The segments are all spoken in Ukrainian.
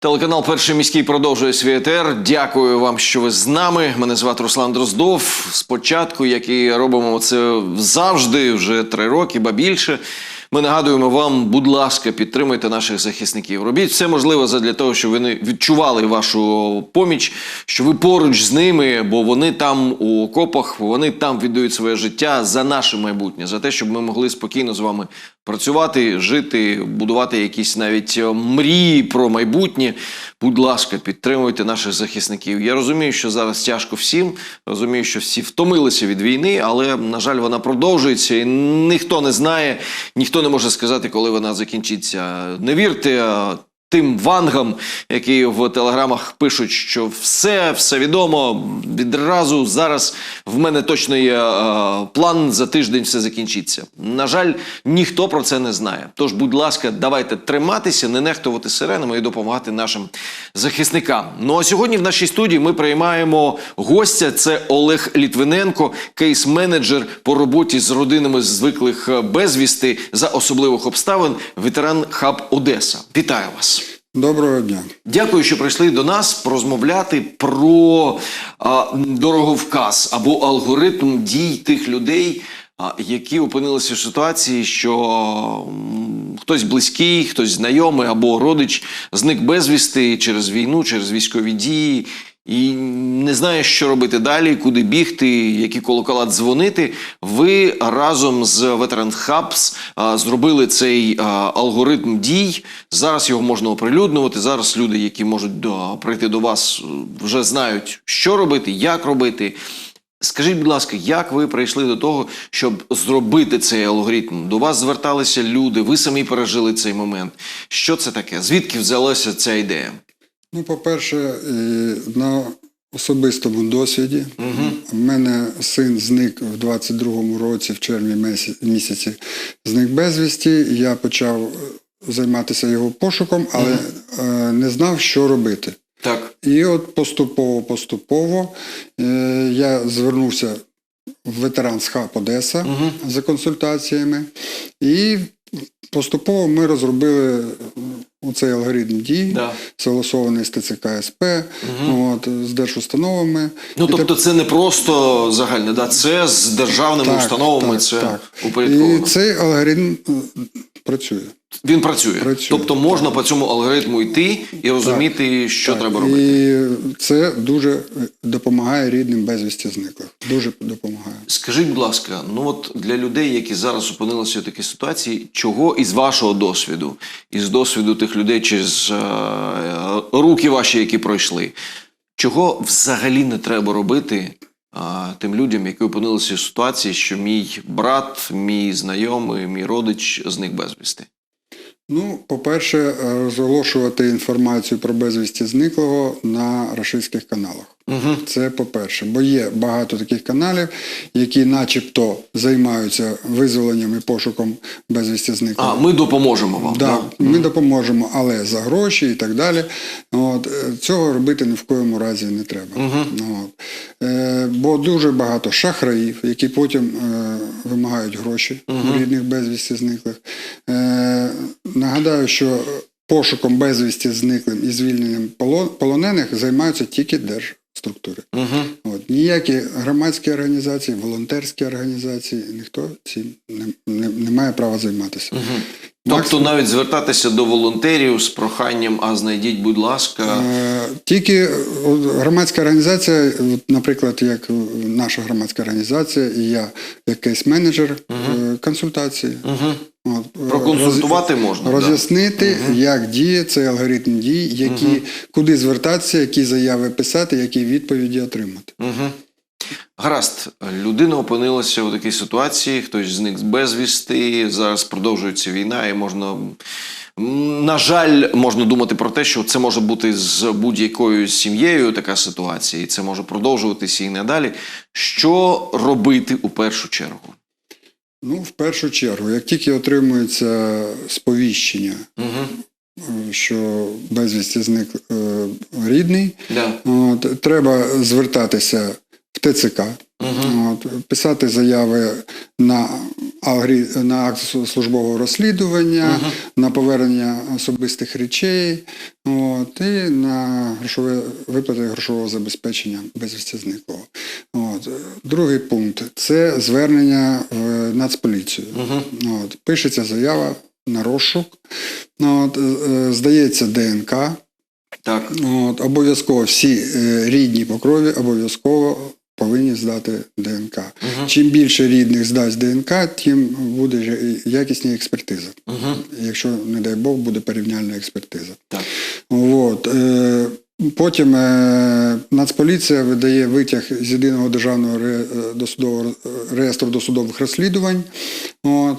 Телеканал Перший міський продовжує свій етер. Дякую вам, що ви з нами. Мене звати Руслан Дроздов. Спочатку, як і робимо це завжди, вже три роки, ба більше. Ми нагадуємо вам, будь ласка, підтримуйте наших захисників. Робіть все можливе для того, щоб вони відчували вашу поміч, що ви поруч з ними, бо вони там у окопах, вони там віддають своє життя за наше майбутнє, за те, щоб ми могли спокійно з вами працювати, жити, будувати якісь навіть е, мрії про майбутнє. Будь ласка, підтримуйте наших захисників. Я розумію, що зараз тяжко всім. Розумію, що всі втомилися від війни, але на жаль, вона продовжується, і ніхто не знає, ніхто не може сказати, коли вона закінчиться. Не вірте. Тим вангам, які в телеграмах пишуть, що все, все відомо. Відразу зараз в мене точно є е, план за тиждень все закінчиться. На жаль, ніхто про це не знає. Тож, будь ласка, давайте триматися, не нехтувати сиренами і допомагати нашим захисникам. Ну а сьогодні в нашій студії ми приймаємо гостя. Це Олег Літвиненко, кейс-менеджер по роботі з родинами звиклих е, безвісти за особливих обставин, ветеран Хаб Одеса. Вітаю вас. Доброго дня. Дякую, що прийшли до нас порозмовляти про а, дороговказ або алгоритм дій тих людей, а, які опинилися в ситуації, що м, хтось близький, хтось знайомий або родич зник безвісти через війну, через військові дії. І не знає, що робити далі, куди бігти, які колокола дзвонити. Ви разом з Veteran Hubs зробили цей алгоритм дій. Зараз його можна оприлюднювати. Зараз люди, які можуть до, прийти до вас, вже знають, що робити, як робити. Скажіть, будь ласка, як ви прийшли до того, щоб зробити цей алгоритм? До вас зверталися люди, ви самі пережили цей момент. Що це таке? Звідки взялася ця ідея? Ну, по-перше, е, на особистому досвіді. У мене син зник в 22-му році, в червні місяці, зник безвісті. Я почав е, займатися його пошуком, але е, не знав, що робити. Так. І от поступово-поступово я звернувся в ветеранс хаб Одеса за консультаціями. І поступово ми розробили цей алгоритм дій, Да. согласований з ТЦК СП, от, з держустановами. Ну І тобто, це не просто загальне, да? це з державними Так, установами, так, це так. І цей алгоритм е, працює. Він працює. Працює, Тобто можна по цьому алгоритму йти і розуміти, що Так, треба робити. І це дуже допомагає рідним безвісті зниклих. Дуже допомагає. Скажіть, будь ласка, ну от для людей, які зараз опинилися в такій ситуації, чого із вашого досвіду, із досвіду тих людей через е, руки ваші, які пройшли, чого взагалі не треба робити е, тим людям, які опинилися в ситуації, що мій брат, мій знайомий, мій родич зник безвісти? Ну, по-перше, е, розголошувати інформацію про безвісті зниклого на рашистських каналах. Угу. Це по-перше, бо є багато таких каналів, які начебто займаються визволенням і пошуком безвісті зниклого. А, ми допоможемо вам. Да, ми допоможемо, але за гроші і так далі. От, е, цього робити ні в коєму разі не треба. От. Е, бо дуже багато шахраїв, які потім е, вимагають гроші у рідних безвісті зниклих. Е, нагадаю, що пошуком безвісті зниклим і звільненням полонених займаються тільки держструктури. Угу. От, ніякі громадські організації, волонтерські організації, ніхто цим не, не, не має права займатися. Тобто навіть звертатися до волонтерів з проханням, а знайдіть, будь ласка. Е, Тільки громадська організація, наприклад, як наша громадська організація, і я як кейс-менеджер е, консультації. Угу. От, Проконсультувати роз- можна, да. Роз'яснити, як діє цей алгоритм дій, які, куди звертатися, які заяви писати, які відповіді отримати. Угу. Гаразд, людина опинилася у такій ситуації, хтось зник з безвісти, зараз продовжується війна, і можна. На жаль, можна думати про те, що це може бути з будь-якою сім'єю така ситуація, і це може продовжуватися і надалі. Що робити у першу чергу? Ну, в першу чергу, як тільки отримується сповіщення, Угу. що безвісті зник е, рідний, Да. От, треба звертатися в ТЦК, Угу. от, писати заяви на агрі- на акт службового розслідування, на повернення особистих речей, от, і на грошове виплати грошового забезпечення безвісті зниклого. От. Другий пункт це звернення в Нацполіцію. От. Пишеться заява на розшук, от, е, здається ДНК. Так. От, обов'язково всі е, рідні по крові обов'язково повинні здати ДНК. Чим більше рідних здасть ДНК, тим буде якісні експертиза. Угу. Якщо, не дай Бог, буде порівняльна експертиза. Так. От, е, потім е, Нацполіція видає витяг з єдиного державного ре, е, досудового реєстру досудових розслідувань. От.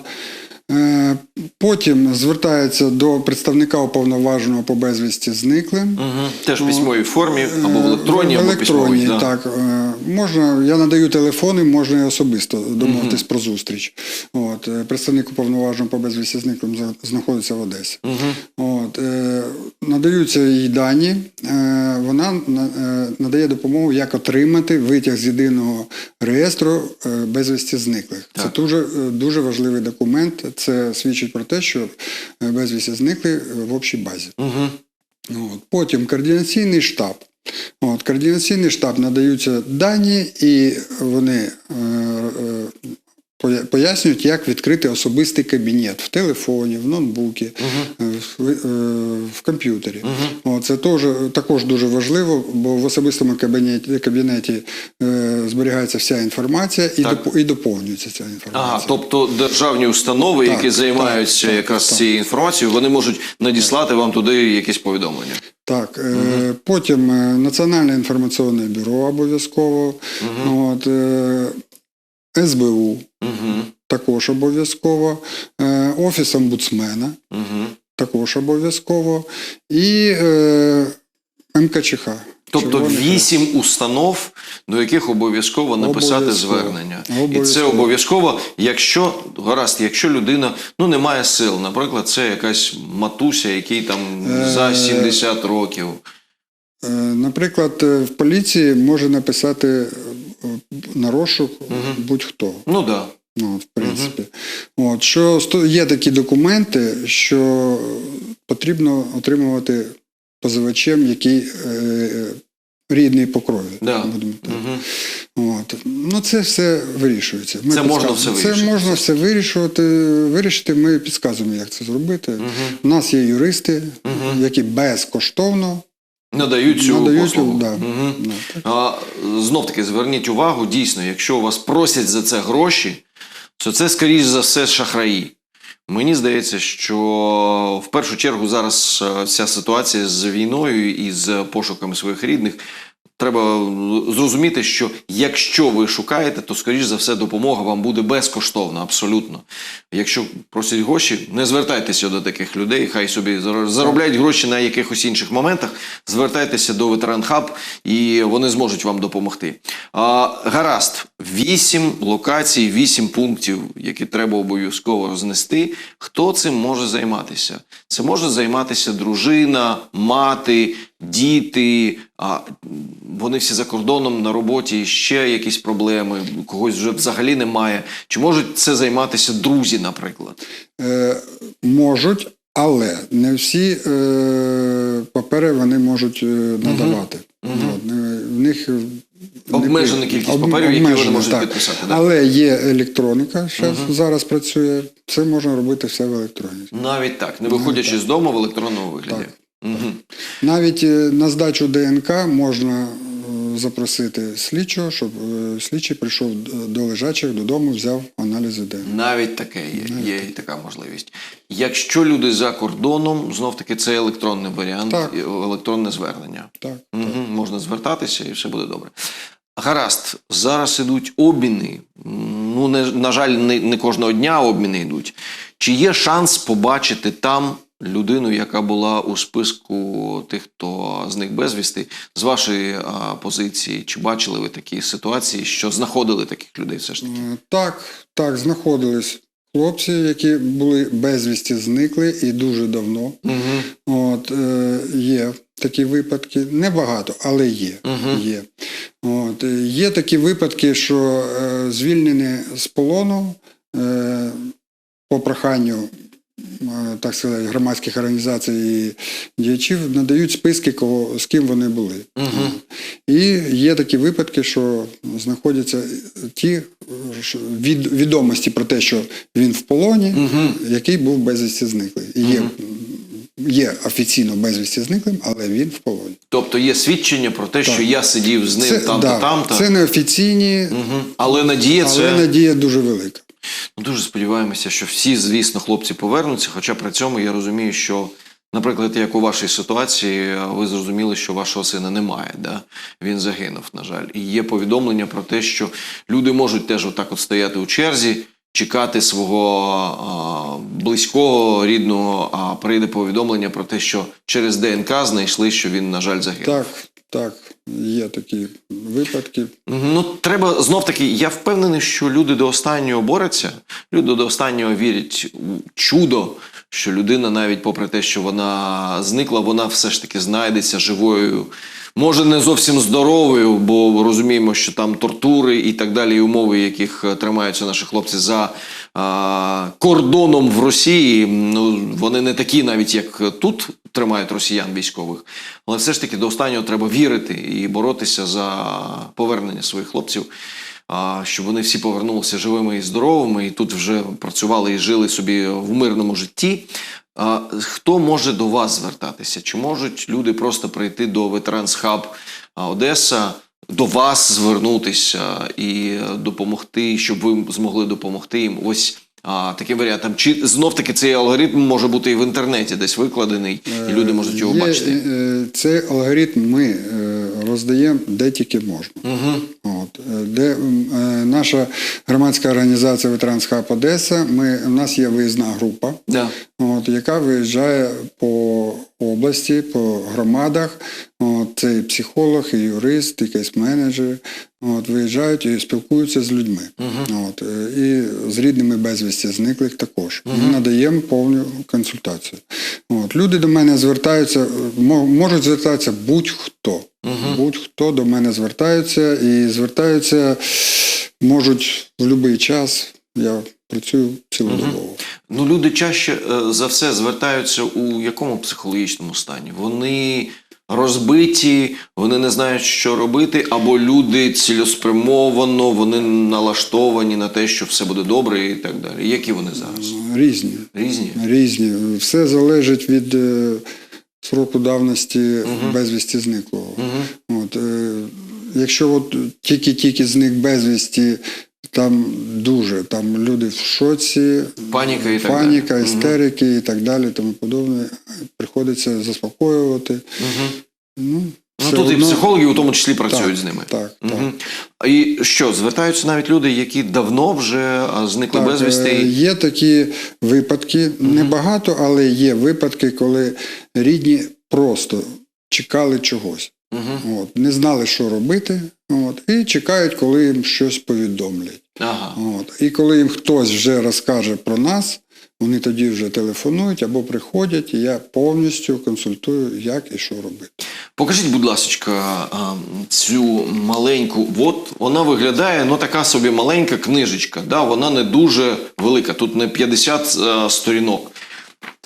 Е, потім звертається до представника уповноваженого по безвісті зниклим. Угу. Теж в письмовій формі, або в електронній, Е, В або електронній, письмовій. Так. Да. Можна, я надаю телефони, можна і особисто домовитись про зустріч. От, е, представник уповноваженого по безвісті зниклим знаходиться в Одесі. От, е, надаються їй дані, е, вона е, надає допомогу, як отримати витяг з єдиного реєстру е, безвісті зниклих. Це дуже, дуже важливий документ. Це свідчить про те, що безвісті зникли в общій базі. Угу. От. Потім координаційний штаб. От, координаційний штаб надаються дані, і вони пояснюють, як відкрити особистий кабінет в телефоні, в ноутбуці, е, в, е, в комп'ютері. От, це теж, також дуже важливо, бо в особистому кабінеті, кабінеті е, зберігається вся інформація і, Так. доп- і доповнюється ця інформація. Ага, тобто державні установи, Так, які займаються так, якраз так. цією інформацією, вони можуть надіслати вам туди якісь повідомлення. Так, е, потім Національне інформаційне бюро обов'язково, от, е, СБУ Угу. також обов'язково, е, Офіс омбудсмена Угу. також обов'язково і е, МКЧХ. Тобто вісім установ, до яких обов'язково написати Обов'язково. звернення. І це Обов'язково. обов'язково, якщо гаразд, якщо людина ну не має сил, наприклад, це якась матуся, який там Е, за 70 років. Е, Наприклад, в поліції може написати на розшук будь-хто. Ну да. Ну, в принципі. От, що є такі документи, що потрібно отримувати позивачем, який е, е, рідний по крові. Да. Будемо так. Угу. От. Ну, це все вирішується. Це можна все Це можна все вирішувати. Вирішити. Ми підказуємо, як це зробити. У нас є юристи, які безкоштовно Надають цю надають. послугу. Да. Угу. Да. А, знов таки зверніть увагу, дійсно, якщо у вас просять за це гроші, то це, скоріш за все, шахраї. Мені здається, що в першу чергу зараз е, вся ситуація з війною і з пошуками своїх рідних. Треба зрозуміти, що якщо ви шукаєте, то скоріш за все допомога вам буде безкоштовна, абсолютно. Якщо просять гроші, не звертайтеся до таких людей, хай собі зар- заробляють гроші на якихось інших моментах. Звертайтеся до ветеран Хаб, і вони зможуть вам допомогти. А, гаразд, вісім локацій, вісім пунктів, які треба обов'язково рознести. Хто цим може займатися? Це може займатися дружина, мати, діти. А вони всі за кордоном на роботі, ще якісь проблеми, когось вже взагалі немає. Чи можуть це займатися друзі, наприклад? Е, можуть, але не всі е, папери вони можуть е, надавати. От, е, в них Обмежена кількість об- паперів, які вони можуть так. підписати, да? Але є електроніка, що зараз працює. Це можна робити все в електроніці. Навіть так, не виходячи з дому в електронному вигляді. Так. Угу. Навіть е, на здачу ДНК можна е, запросити слідчого, щоб е, слідчий прийшов до лежачих додому, взяв аналізи ДНК. Навіть таке є, є і така можливість. Якщо люди за кордоном, знов таки це електронний варіант, Так. електронне звернення. Так. Угу, можна звертатися і все буде добре. Гаразд, зараз ідуть обміни. Ну, не, на жаль, не, не кожного дня обміни йдуть. Чи є шанс побачити там людину, яка була у списку тих, хто зник безвісти, з вашої а, позиції? Чи бачили ви такі ситуації, що знаходили таких людей все ж таки? Так, так, знаходились хлопці, які були безвісті зникли і дуже давно. Угу. От, е, є такі випадки, небагато, але є. Мгм. є. От, е, є такі випадки, що е, звільнені з полону е, по проханню, так сказати, громадських організацій і діячів надають списки, кого, з ким вони були. Мгм. І є такі випадки, що знаходяться ті е, від, відомості про те, що він в полоні, Мгм. який був безвісті зниклий. І є, є офіційно безвісті зниклим, але він в полоні. Тобто є свідчення про те, що я сидів з ним там-то, да, там-то. це не офіційні, Але надія але це. надія дуже велика. Ну, Дуже сподіваємося, що всі, звісно, хлопці повернуться. Хоча при цьому я розумію, що, наприклад, як у вашій ситуації, ви зрозуміли, що вашого сина немає. Да? Він загинув, на жаль. І є повідомлення про те, що люди можуть теж отак от стояти у черзі, чекати свого а, близького, рідного, а прийде повідомлення про те, що через ДНК знайшли, що він, на жаль, загинув. Так, так, є такі випадки. Ну, треба знов таки. Я впевнений, що люди до останнього борються. Люди до останнього вірять у чудо, що людина, навіть попри те, що вона зникла, вона все ж таки знайдеться живою. Може, не зовсім здоровою, бо розуміємо, що там тортури і так далі, і умови, яких е, тримаються наші хлопці за а, кордоном в Росії. Ну вони не такі, навіть як тут тримають росіян військових. Але все ж таки до останнього треба вірити і боротися за повернення своїх хлопців, щоб вони всі повернулися живими і здоровими, і тут вже працювали і жили собі в мирному житті. Хто може до вас звертатися? Чи можуть люди просто прийти до Ветеранс Хаб Одеса, до вас звернутися і е, допомогти, щоб ви змогли допомогти їм? Ось а, таким варіантом. Чи знов таки цей алгоритм може бути і в інтернеті десь викладений, і люди можуть його Є, бачити? е, Цей алгоритм ми е, роздаємо де тільки можна. Угу. От, е, де е, наша громадська організація Ветеранська Одеса, ми, у нас є виїзна група, Да. от, яка виїжджає по області, по громадах. От, це і психолог, і юрист, і кейс-менеджер. От, виїжджають і спілкуються з людьми. От, е, і з рідними безвісті зниклих також. Ми надаємо повну консультацію. От, люди до мене звертаються, можуть звертатися будь-хто. Будь-хто до мене звертаються і звертаються можуть в будь-який час. Я працюю цілодобово. Ну, люди чаще е, за все звертаються у якому психологічному стані? Вони розбиті, вони не знають, що робити, або люди цілеспрямовано, вони налаштовані на те, що все буде добре і так далі. Які вони зараз? Різні. Різні? Різні. Все залежить від е, сроку давності безвісті зниклого. От, е, якщо от тільки-тільки зник безвісті, там дуже, там люди в шоці, Паніка і так паніка, далі. істерики і так далі, тому подобне. Приходиться заспокоювати. Угу. Ну, Ну тут і психологи у тому числі працюють Так, з ними. Так, так. І що, звертаються навіть люди, які давно вже зникли Так, безвісти? е, Є такі випадки, небагато, але є випадки, коли рідні просто чекали чогось. Мгм. От, не знали, що робити, от, і чекають, коли їм щось повідомлять. Ага. От. І коли їм хтось вже розкаже про нас, вони тоді вже телефонують або приходять, і я повністю консультую, як і що робити. Покажіть, будь ласка, цю маленьку. От вона виглядає, ну така собі маленька книжечка. Да? Вона не дуже велика. Тут не 50 е, сторінок.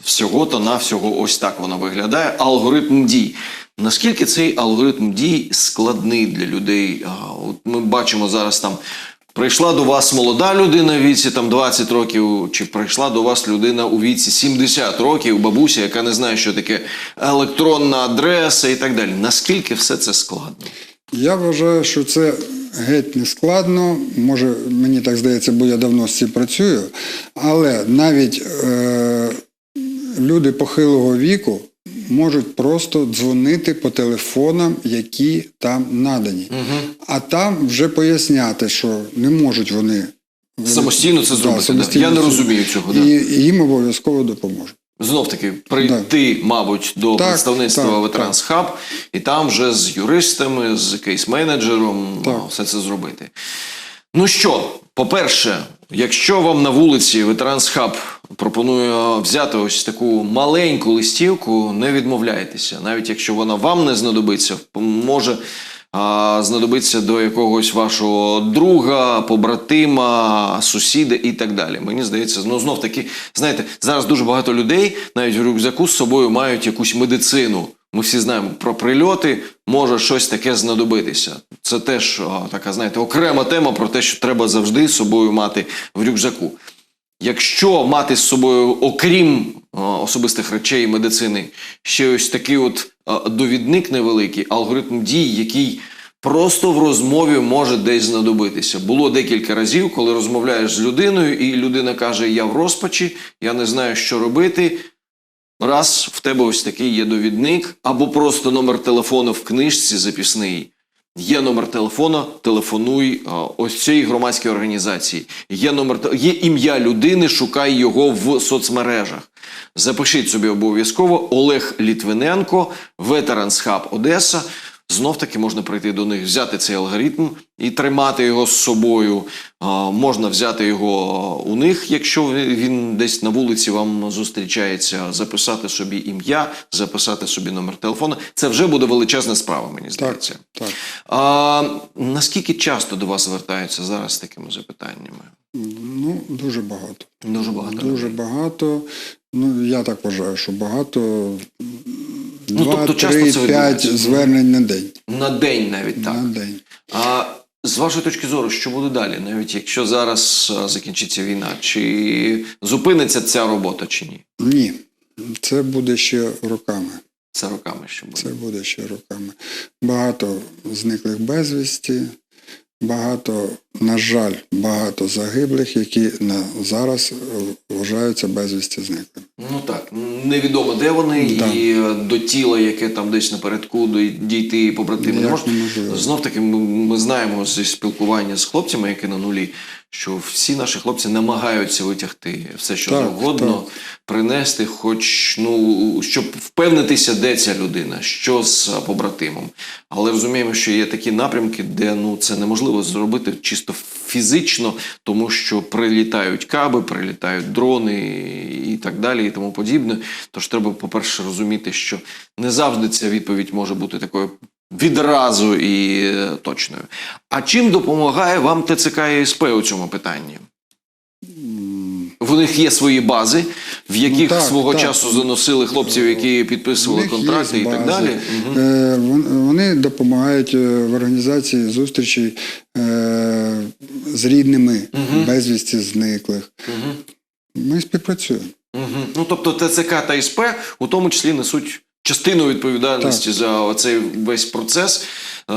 Всього-то навсього ось так вона виглядає. Алгоритм дій. Наскільки цей алгоритм дій складний для людей? От ми бачимо зараз там. Прийшла до вас молода людина в віці там 20 років, чи прийшла до вас людина у віці 70 років, бабуся, яка не знає, що таке електронна адреса і так далі. Наскільки все це складно? Я вважаю, що це геть не складно. Може, мені так здається, бо я давно з цим працюю. Але навіть е, люди похилого віку можуть просто дзвонити по телефонам, які там надані. А там вже поясняти, що не можуть вони Самостійно це зробити. да. самостійно Я не розумію цього. Да. І, їм обов'язково допоможуть. Знов таки прийти, мабуть, до Так, представництва так, Ветеранс Хаб, і там вже з юристами, з кейс-менеджером ну, все це зробити. Ну що, по-перше, якщо вам на вулиці Ветеранс Хаб пропонує взяти ось таку маленьку листівку, не відмовляйтеся. Навіть якщо вона вам не знадобиться, може а, знадобиться до якогось вашого друга, побратима, сусіда і так далі. Мені здається, ну знов таки, знаєте, зараз дуже багато людей навіть в рюкзаку з собою мають якусь медицину. Ми всі знаємо про прильоти, може щось таке знадобитися. Це теж така, знаєте, окрема тема про те, що треба завжди з собою мати в рюкзаку. Якщо мати з собою, окрім особистих речей і медицини, ще ось такий от довідник невеликий, алгоритм дій, який просто в розмові може десь знадобитися. Було декілька разів, коли розмовляєш з людиною, і людина каже: Я в розпачі, я не знаю, що робити. Раз в тебе ось такий є довідник, або просто номер телефону в книжці запісний. Є номер телефона, телефонуй ось цій громадській організації. Є номер є ім'я людини, шукай його в соцмережах. Запишіть собі обов'язково Олег Літвиненко, Veterans Hub Одеса. Знов таки можна прийти до них, взяти цей алгоритм і тримати його з собою. Можна взяти його у них, якщо він десь на вулиці вам зустрічається, записати собі ім'я, записати собі номер телефону. Це вже буде величезна справа, мені Так, здається. так. А, наскільки часто до вас звертаються зараз з такими запитаннями? Ну, дуже багато. Дуже багато. Дуже людей. багато. Ну, я так вважаю, що багато. Ну, тобто часто три, це п'ять звернень на день. На день навіть так. На день. А з вашої точки зору, що буде далі? Навіть якщо зараз закінчиться війна, чи зупиниться ця робота, чи ні? Ні. Це буде ще роками. Це роками ще буде. Це буде ще роками. Багато зниклих безвісті, багато, на жаль, багато загиблих, які на зараз е, вважаються безвісті зниклими. Ну так, невідомо де вони, Так. і е, до тіла, яке там десь напередку дійти побратими не можна. Знов таки, ми, ми знаємо зі спілкування з хлопцями, які на нулі, що всі наші хлопці намагаються витягти все, що Так, завгодно, принести, хоч ну щоб впевнитися, де ця людина, що з побратимом. Але розуміємо, що є такі напрямки, де ну це неможливо зробити чисто фізично, тому що прилітають каби, прилітають дрони і так далі, і тому подібне. Тож треба, по-перше, розуміти, що не завжди ця відповідь може бути такою відразу і е, точною. А чим допомагає вам ТЦК і СП у цьому питанні? В них є свої бази, в яких Ну, так, свого так. часу заносили хлопців, які підписували У них є контракти і так далі. Е, Вони допомагають е, в організації зустрічей з рідними безвісті зниклих. Мгм. Ми співпрацюємо. Мгм. Ну тобто ТЦК та СП у тому числі несуть частину відповідальності за цей весь процес. Е,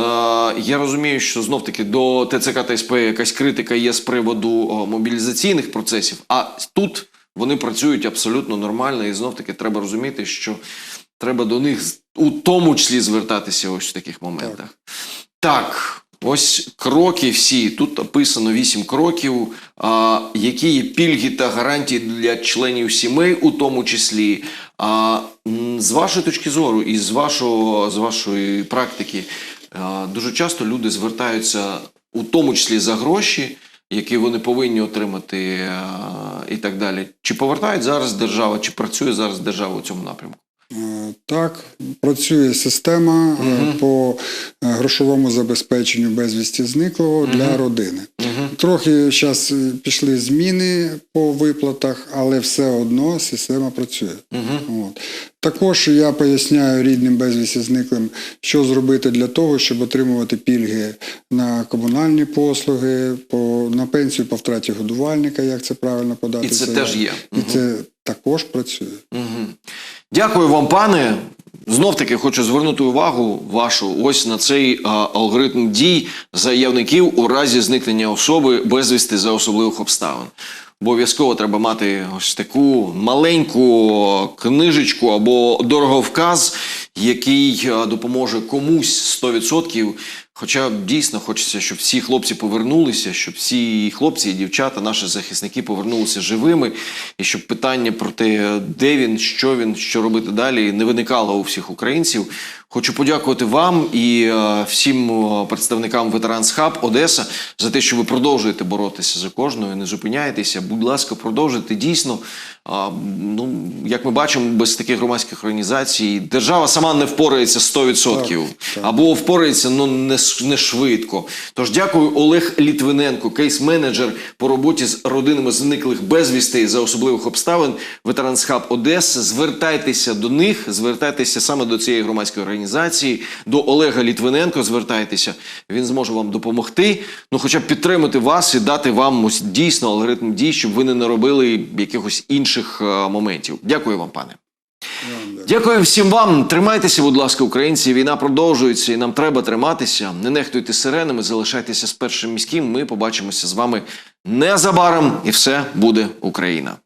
я розумію, що знов таки до ТЦК та СП якась критика є з приводу мобілізаційних процесів, а тут вони працюють абсолютно нормально, і знов таки треба розуміти, що треба до них у тому числі звертатися ось в таких моментах. Так, ось кроки всі. Тут описано вісім кроків, а, які є пільги та гарантії для членів сімей, у тому числі. А, з вашої точки зору і з, вашого, з вашої практики, а, дуже часто люди звертаються у тому числі за гроші, які вони повинні отримати, і так далі. Чи повертають зараз держава, чи працює зараз держава у цьому напрямку? Е, Так, працює система е, по е, грошовому забезпеченню безвісті зниклого для родини. Трохи зараз пішли зміни по виплатах, але все одно система працює. От. Також я поясняю рідним безвісті зниклим, що зробити для того, щоб отримувати пільги на комунальні послуги, по, на пенсію по втраті годувальника, як це правильно подати. І це заяву. теж є. І це також працює. Мгм. Дякую вам, пане. Знов таки хочу звернути увагу вашу ось на цей а, алгоритм дій заявників у разі зникнення особи безвісти за особливих обставин. Обов'язково треба мати ось таку маленьку книжечку або дороговказ, який допоможе комусь 100%. Хоча дійсно хочеться, щоб всі хлопці повернулися, щоб всі хлопці і дівчата, наші захисники повернулися живими, і щоб питання про те, де він, що він, що робити далі, не виникало у всіх українців. Хочу подякувати вам і е, всім е, представникам Ветеранс Хаб Одеса за те, що ви продовжуєте боротися за кожною, не зупиняєтеся. Будь ласка, продовжуйте дійсно. А, ну, як ми бачимо, без таких громадських організацій держава сама не впорається 100%. Так, так. або впорається ну не, не швидко. Тож дякую Олег Літвиненко, кейс-менеджер по роботі з родинами зниклих безвістей за особливих обставин. Ветеранс Хаб Одеси. Звертайтеся до них, звертайтеся саме до цієї громадської організації, до Олега Літвиненко. Звертайтеся, він зможе вам допомогти. Ну, хоча б підтримати вас і дати вам ось дійсно алгоритм дій, щоб ви не наробили якихось інших е, моментів. Дякую вам, пане. Дякую. Дякую всім вам. Тримайтеся, будь ласка, українці. Війна продовжується, і нам треба триматися. Не нехтуйте сиренами, залишайтеся з першим міським. Ми побачимося з вами незабаром, і все буде Україна.